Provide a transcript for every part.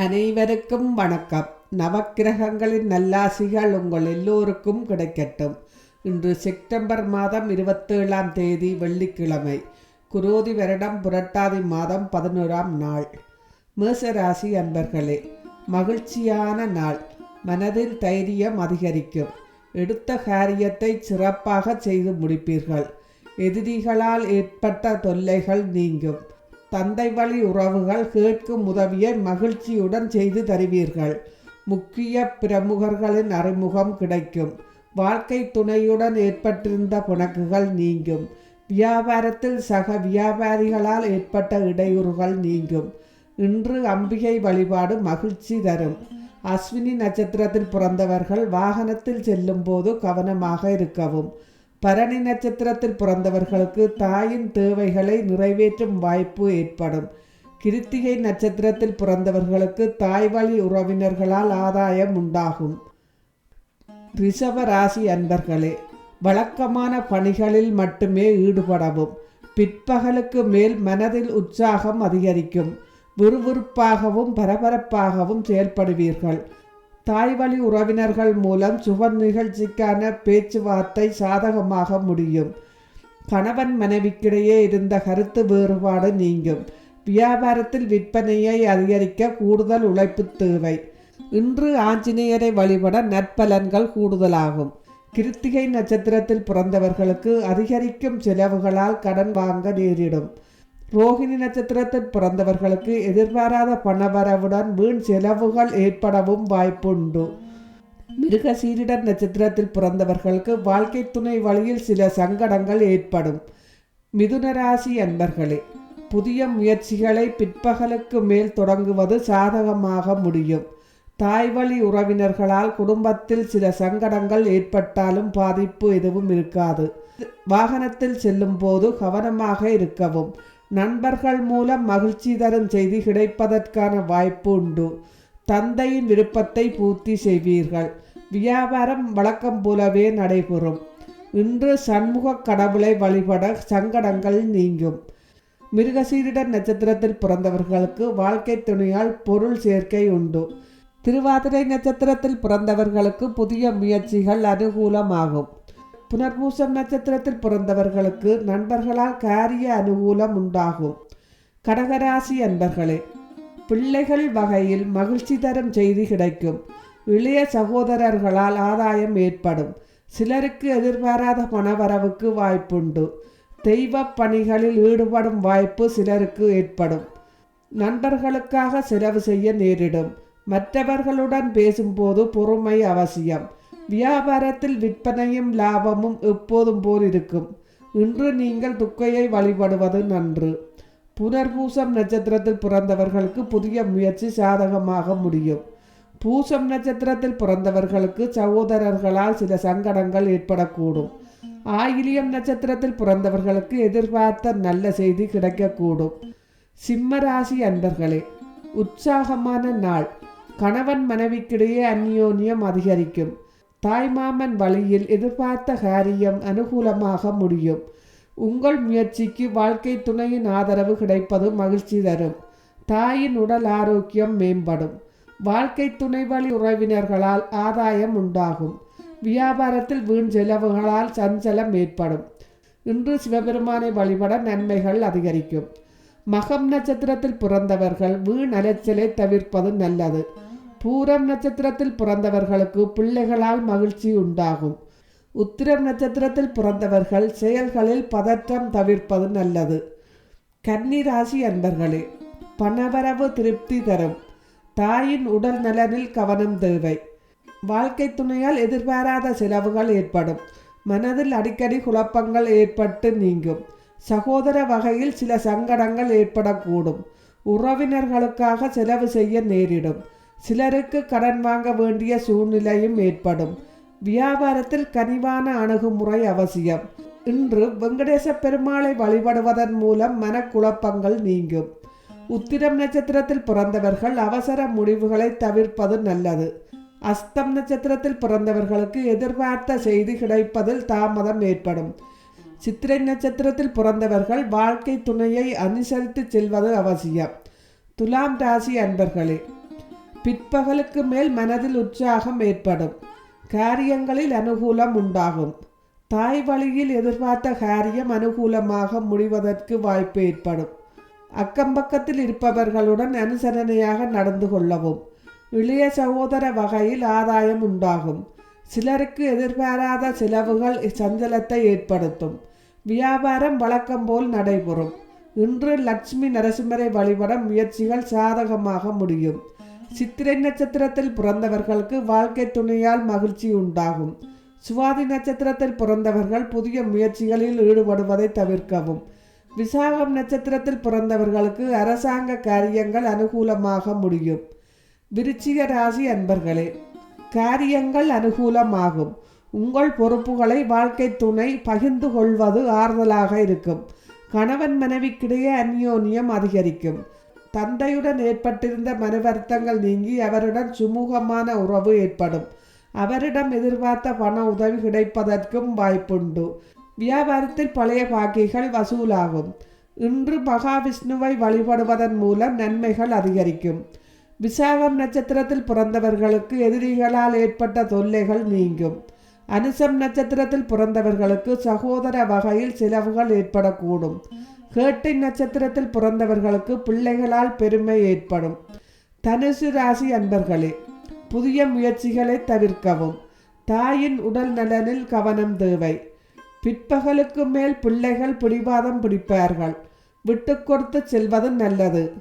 அனைவருக்கும் வணக்கம். நவக்கிரகங்களின் நல்லாசிகள் உங்கள் எல்லோருக்கும் கிடைக்கட்டும். இன்று செப்டம்பர் மாதம் இருபத்தேழாம் தேதி வெள்ளிக்கிழமை. குரோதி வருடம் புரட்டாதி மாதம் பதினோராம் நாள். மேசராசி அன்பர்களே மகிழ்ச்சியான நாள். மனதில் தைரியம் அதிகரிக்கும். எடுத்த காரியத்தை சிறப்பாக செய்து முடிப்பீர்கள். எதிரிகளால் ஏற்பட்ட தொல்லைகள் நீங்கும். தந்தை வழி உறவுகள் கேட்கும் உதவியை மகிழ்ச்சியுடன் செய்து தருவீர்கள். முக்கிய பிரமுகர்களின் அறிமுகம் கிடைக்கும். வாழ்க்கை துணையுடன் ஏற்பட்டிருந்த புணக்குகள் நீங்கும். வியாபாரத்தில் சக வியாபாரிகளால் ஏற்பட்ட இடையூறுகள் நீங்கும். இன்று அம்பிகை வழிபாடு மகிழ்ச்சி தரும். அஸ்வினி நட்சத்திரத்தில் பிறந்தவர்கள் வாகனத்தில் செல்லும் போது கவனமாக இருக்கவும். பரணி நட்சத்திரத்தில் பிறந்தவர்களுக்கு தாயின் தேவைகளை நிறைவேற்றும் வாய்ப்பு ஏற்படும். கிருத்திகை நட்சத்திரத்தில் பிறந்தவர்களுக்கு தாய் வழி உறவினர்களால் ஆதாயம் உண்டாகும். ரிஷப ராசி அன்பர்களே வழக்கமான பணிகளில் மட்டுமே ஈடுபடவும் பிற்பகலுக்கு மேல் மனதில் உற்சாகம் அதிகரிக்கும் விறுவிறுப்பாகவும் பரபரப்பாகவும் செயல்படுவீர்கள். தாய் வழி உறவினர்கள் மூலம் சுப நிகழ்ச்சிக்கான பேச்சுவார்த்தை சாதகமாக முடியும். கணவன் மனைவிக்கிடையே இருந்த கருத்து வேறுபாடு நீங்கும். வியாபாரத்தில் விற்பனையை அதிகரிக்க கூடுதல் உழைப்பு தேவை. இன்று ஆஞ்சநேயரை வழிபட நற்பலன்கள் கூடுதலாகும். கிருத்திகை நட்சத்திரத்தில் பிறந்தவர்களுக்கு அதிகரிக்கும் செலவுகளால் கடன் வாங்க நேரிடும். ரோகிணி நட்சத்திரத்தில் பிறந்தவர்களுக்கு எதிர்பாராத பணவரவுடன் வீண் செலவுகள் ஏற்படவும் வாய்ப்புண்டு. மிருக சீரிடர் நட்சத்திரத்தில் பிறந்தவர்களுக்கு வாழ்க்கை துணை வழியில் சில சங்கடங்கள் ஏற்படும். மிதுன ராசி அன்பர்களே புதிய முயற்சிகளை பிற்பகலுக்கு மேல் தொடங்குவது சாதகமாக முடியும். தாய் வழி உறவினர்களால் குடும்பத்தில் சில சங்கடங்கள் ஏற்பட்டாலும் பாதிப்பு எதுவும் இருக்காது. வாகனத்தில் செல்லும் போது கவனமாக இருக்கவும் நண்பர்கள் மூலம் மகிழ்ச்சி தரும் செய்தி கிடைப்பதற்கான வாய்ப்பு உண்டு. தந்தையின் விருப்பத்தை பூர்த்தி செய்வீர்கள். வியாபாரம் வழக்கம் போலவே நடைபெறும். இன்று சண்முக கடவுளை வழிபட சங்கடங்கள் நீங்கும். மிருகசீரிடர் நட்சத்திரத்தில் பிறந்தவர்களுக்கு வாழ்க்கை துணையால் பொருள் சேர்க்கை உண்டு. திருவாதிரை நட்சத்திரத்தில் பிறந்தவர்களுக்கு புதிய முயற்சிகள் அனுகூலமாகும். புனர்பூசம் நட்சத்திரத்தில் பிறந்தவர்களுக்கு நண்பர்களால் காரிய அனுகூலம் உண்டாகும். கடகராசி அன்பர்களே பிள்ளைகள் வகையில் மகிழ்ச்சி தரும் செய்தி கிடைக்கும். இளைய சகோதரர்களால் ஆதாயம் ஏற்படும். சிலருக்கு எதிர்பாராத பணவரவுக்கு வாய்ப்புண்டு. தெய்வ பணிகளில் ஈடுபடும் வாய்ப்பு சிலருக்கு ஏற்படும். நண்பர்களுக்காக செலவு செய்ய நேரிடும். மற்றவர்களுடன் பேசும்போது பொறுமை அவசியம். வியாபாரத்தில் விற்பனையும் லாபமும் எப்போதும் போல் இருக்கும். இன்று நீங்கள் துக்கையை வழிபடுவது நன்று. புனர்பூசம் நட்சத்திரத்தில் பிறந்தவர்களுக்கு புதிய முயற்சி சாதகமாக முடியும். பூசம் நட்சத்திரத்தில் பிறந்தவர்களுக்கு சகோதரர்களால் சில சங்கடங்கள் ஏற்படக்கூடும். ஆயிலியம் நட்சத்திரத்தில் பிறந்தவர்களுக்கு எதிர்பார்த்த நல்ல செய்தி கிடைக்கக்கூடும். சிம்ம ராசி அன்பர்களே உற்சாகமான நாள். கணவன் மனைவிக்கிடையே அந்யோன்யம் அதிகரிக்கும். தாய்மாமன் வழியில் எதிர்பார்த்த காரியம் அனுகூலமாக முடியும். உங்கள் முயற்சிக்கு வாழ்க்கை துணையின் ஆதரவு கிடைப்பது மகிழ்ச்சி தரும். தாயின் உடல் ஆரோக்கியம் மேம்படும். வாழ்க்கை துணை வழி உறவினர்களால் ஆதாயம் உண்டாகும். வியாபாரத்தில் வீண் செலவுகளால் சஞ்சலம் ஏற்படும். இன்று சிவபெருமானை வழிபட நன்மைகள் அதிகரிக்கும். மகம் நட்சத்திரத்தில் பிறந்தவர்கள் வீண் அலைச்சலை தவிர்ப்பது நல்லது. பூரம் நட்சத்திரத்தில் பிறந்தவர்களுக்கு பிள்ளைகளால் மகிழ்ச்சி உண்டாகும். உத்திரம் நட்சத்திரத்தில் பிறந்தவர்கள் செயல்களில் பதற்றம் தவிர்ப்பது நல்லது. கன்னி ராசி அன்பர்களே பணவரவு திருப்தி தரும். தாயின் உடல் நலனில் கவனம் தேவை. வாழ்க்கை துணையால் எதிர்பாராத செலவுகள் ஏற்படும். மனதில் அடிக்கடி குழப்பங்கள் ஏற்பட்டு நீங்கும். சகோதர வகையில் சில சங்கடங்கள் ஏற்படக்கூடும். உறவினர்களுக்காக செலவு செய்ய நேரிடும். சிலருக்கு கடன் வாங்க வேண்டிய சூழ்நிலையும் ஏற்படும். வியாபாரத்தில் கனிவான அணுகுமுறை அவசியம். இன்று வெங்கடேச பெருமாளை வழிபடுவதன் மூலம் மனக்குழப்பங்கள் நீங்கும். உத்திரம் நட்சத்திரத்தில் பிறந்தவர்கள் அவசர முடிவுகளை தவிர்ப்பது நல்லது. அஸ்தம் நட்சத்திரத்தில் பிறந்தவர்களுக்கு எதிர்பார்த்த செய்தி கிடைப்பதில் தாமதம் ஏற்படும். சித்திரை நட்சத்திரத்தில் பிறந்தவர்கள் வாழ்க்கை துணையை அனுசரித்து செல்வது அவசியம். துலாம் ராசி அன்பர்களே பிற்பகலுக்கு மேல் மனதில் உற்சாகம் ஏற்படும். காரியங்களில் அனுகூலம் உண்டாகும். தாய் வழியில் எதிர்பார்த்த காரியம் அனுகூலமாக முடிவதற்கு வாய்ப்பு ஏற்படும். அக்கம்பக்கத்தில் இருப்பவர்களுடன் அனுசரணையாக நடந்து கொள்ளவும் இளைய சகோதர வகையில் ஆதாயம் உண்டாகும். சிலருக்கு எதிர்பாராத செலவுகள் சஞ்சலத்தை ஏற்படுத்தும். வியாபாரம் வழக்கம் போல் நடைபெறும். இன்று லட்சுமி நரசிம்மரை வழிபட முயற்சிகள் சாதகமாக முடியும். சித்திரை நட்சத்திரத்தில் பிறந்தவர்களுக்கு வாழ்க்கை துணையால் மகிழ்ச்சி உண்டாகும். சுவாதி நட்சத்திரத்தில் பிறந்தவர்கள் புதிய முயற்சிகளில் ஈடுபடுவதை தவிர்க்கவும். விசாகம் நட்சத்திரத்தில் பிறந்தவர்களுக்கு அரசாங்க காரியங்கள் அனுகூலமாக முடியும். விருச்சிக ராசி அன்பர்களே காரியங்கள் அனுகூலமாகும். உங்கள் பொறுப்புகளை வாழ்க்கை துணை பகிர்ந்து கொள்வது ஆறுதலாக இருக்கும். கணவன் மனைவிக்கிடையே அந்யோன்யம் அதிகரிக்கும். தந்தையுடன் ஏற்பட்டிருந்த மன வருத்தங்கள் நீங்கி அவருடன் சுமூகமான உறவு ஏற்படும். அவரிடம் எதிர்பார்த்த பண உதவி கிடைப்பதற்கும் வாய்ப்புண்டு. வியாபாரத்தில் பழைய பாக்கிகள் வசூலாகும். இன்று மகாவிஷ்ணுவை வழிபடுவதன் மூலம் நன்மைகள் அதிகரிக்கும். விசாகம் நட்சத்திரத்தில் பிறந்தவர்களுக்கு எதிரிகளால் ஏற்பட்ட தொல்லைகள் நீங்கும். அனுசம் நட்சத்திரத்தில் பிறந்தவர்களுக்கு சகோதர வகையில் செலவுகள் ஏற்படக்கூடும். கேட்டை நட்சத்திரத்தில் பிறந்தவர்களுக்கு பிள்ளைகளால் பெருமை ஏற்படும். தனுசு ராசி அன்பர்களே புதிய முயற்சிகளை தவிர்க்கவும். தாயின் உடல் நலனில் கவனம் தேவை. பிற்பகலுக்கு மேல் பிள்ளைகள் பிடிவாதம் பிடிப்பார்கள். விட்டு கொடுத்து செல்வது நல்லது.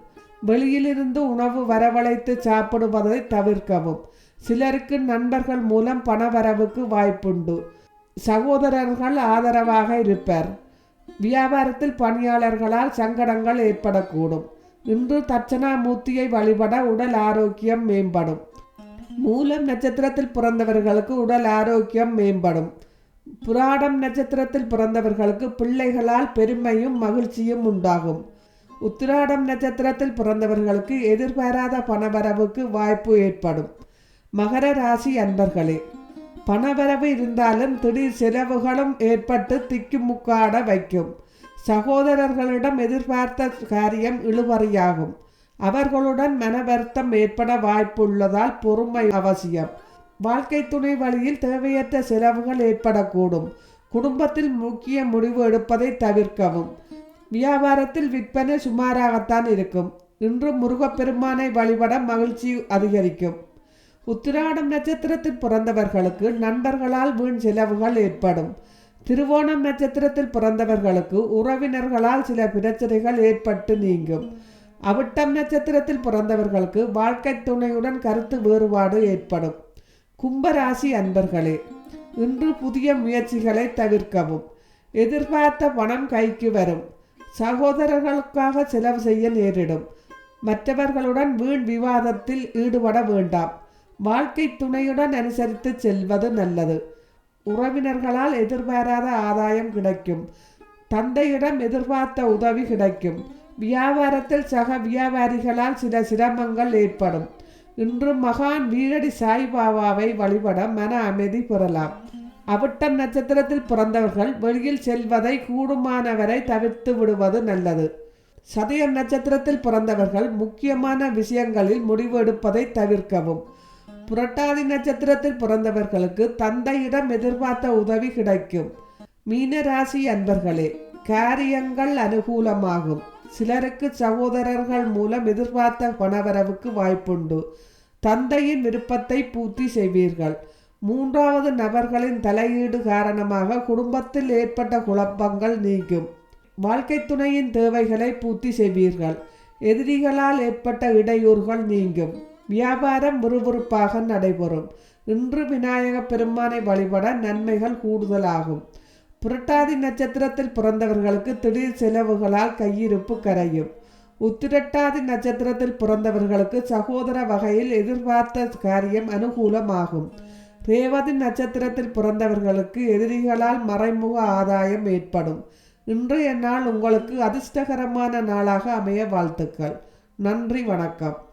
வெளியிலிருந்து உணவு வரவழைத்து சாப்பிடுவதை தவிர்க்கவும். சிலருக்கு நண்பர்கள் மூலம் பணவரவுக்கு வாய்ப்புண்டு. சகோதரர்கள் ஆதரவாக இருப்பர். வியாபாரத்தில் பணியாளர்களால் சங்கடங்கள் ஏற்படக்கூடும். இன்று தட்சணாமூர்த்தியை வழிபட உடல் ஆரோக்கியம் மேம்படும். மூலம் நட்சத்திரத்தில் பிறந்தவர்களுக்கு உடல் ஆரோக்கியம் மேம்படும். புராடம் நட்சத்திரத்தில் பிறந்தவர்களுக்கு பிள்ளைகளால் பெருமையும் மகிழ்ச்சியும் உண்டாகும். உத்திராடம் நட்சத்திரத்தில் பிறந்தவர்களுக்கு எதிர்பாராத பணவரவுக்கு வாய்ப்பு ஏற்படும். மகர ராசி அன்பர்களே பணவரவு இருந்தாலும் திடீர் செலவுகளும் ஏற்பட்டு திக்குமுக்காட வைக்கும். சகோதரர்களிடம் எதிர்பார்த்த காரியம் இழுபறியாகும். அவர்களுடன் மன வருத்தம் ஏற்பட வாய்ப்புள்ளதால் பொறுமை அவசியம். வாழ்க்கை துணை வழியில் தேவையற்ற செலவுகள் ஏற்படக்கூடும். குடும்பத்தில் முக்கிய முடிவு எடுப்பதை தவிர்க்கவும். வியாபாரத்தில் விற்பனை சுமாராகத்தான் இருக்கும். இன்று முருகப்பெருமானை வழிபட மகிழ்ச்சி அதிகரிக்கும். உத்திராடம் நட்சத்திரத்தில் பிறந்தவர்களுக்கு நண்பர்களால் வீண் செலவுகள் ஏற்படும். திருவோணம் நட்சத்திரத்தில் பிறந்தவர்களுக்கு உறவினர்களால் சில பிரச்சனைகள் ஏற்பட்டு நீங்கும். அவிட்டம் நட்சத்திரத்தில் பிறந்தவர்களுக்கு வாழ்க்கை துணையுடன் கருத்து வேறுபாடு ஏற்படும். கும்பராசி அன்பர்களே இன்று புதிய முயற்சிகளை தவிர்க்கவும். எதிர்பார்த்த பணம் கைக்கு வரும். சகோதரர்களுக்காக செலவு செய்ய நேரிடும். மற்றவர்களுடன் வீண் விவாதத்தில் ஈடுபட வேண்டாம். வாழ்க்கை துணையுடன் அனுசரித்து செல்வது நல்லது. உறவினர்களால் எதிர்பாராத ஆதாயம் கிடைக்கும். தந்தையிடம் எதிர்பார்த்த உதவி கிடைக்கும். வியாபாரத்தில் சக வியாபாரிகளால் சில சிரமங்கள் ஏற்படும். இன்று மகான் வீரடி சாய்பாபாவை வழிபட மன அமைதி பெறலாம். அவிட்டம் நட்சத்திரத்தில் பிறந்தவர்கள் வெளியில் செல்வதை கூடுமானவரை தவிர்த்து விடுவது நல்லது. சதயம் நட்சத்திரத்தில் பிறந்தவர்கள் முக்கியமான விஷயங்களில் முடிவு எடுப்பதை தவிர்க்கவும். புரட்டாதி நட்சத்திரத்தில் பிறந்தவர்களுக்கு தந்தையிடம் எதிர்பார்த்த உதவி கிடைக்கும். மீனராசி அன்பர்களே காரியங்கள் அனுகூலமாகும். சிலருக்கு சகோதரர்கள் மூலம் எதிர்பார்த்த பணவரவுக்கு வாய்ப்புண்டு. தந்தையின் விருப்பத்தை பூர்த்தி செய்வீர்கள். மூன்றாவது நபர்களின் தலையீடு காரணமாக குடும்பத்தில் ஏற்பட்ட குழப்பங்கள் நீங்கும். வாழ்க்கை துணையின் தேவைகளை பூர்த்தி செய்வீர்கள். எதிரிகளால் ஏற்பட்ட இடையூறுகள் நீங்கும். வியாபாரம் விறுவிறுப்பாக நடைபெறும். இன்று விநாயக பெருமானை வழிபட நன்மைகள் கூடுதலாகும். புரட்டாதி நட்சத்திரத்தில் பிறந்தவர்களுக்கு திடீர் செலவுகளால் கையிருப்பு கரையும். உத்திரட்டாதி நட்சத்திரத்தில் பிறந்தவர்களுக்கு சகோதர வகையில் எதிர்பார்த்த காரியம் அனுகூலமாகும். ரேவதி நட்சத்திரத்தில் பிறந்தவர்களுக்கு எதிரிகளால் மறைமுக ஆதாயம் ஏற்படும். இன்றைய நாள் உங்களுக்கு அதிர்ஷ்டகரமான நாளாக அமைய வாழ்த்துக்கள். நன்றி வணக்கம்.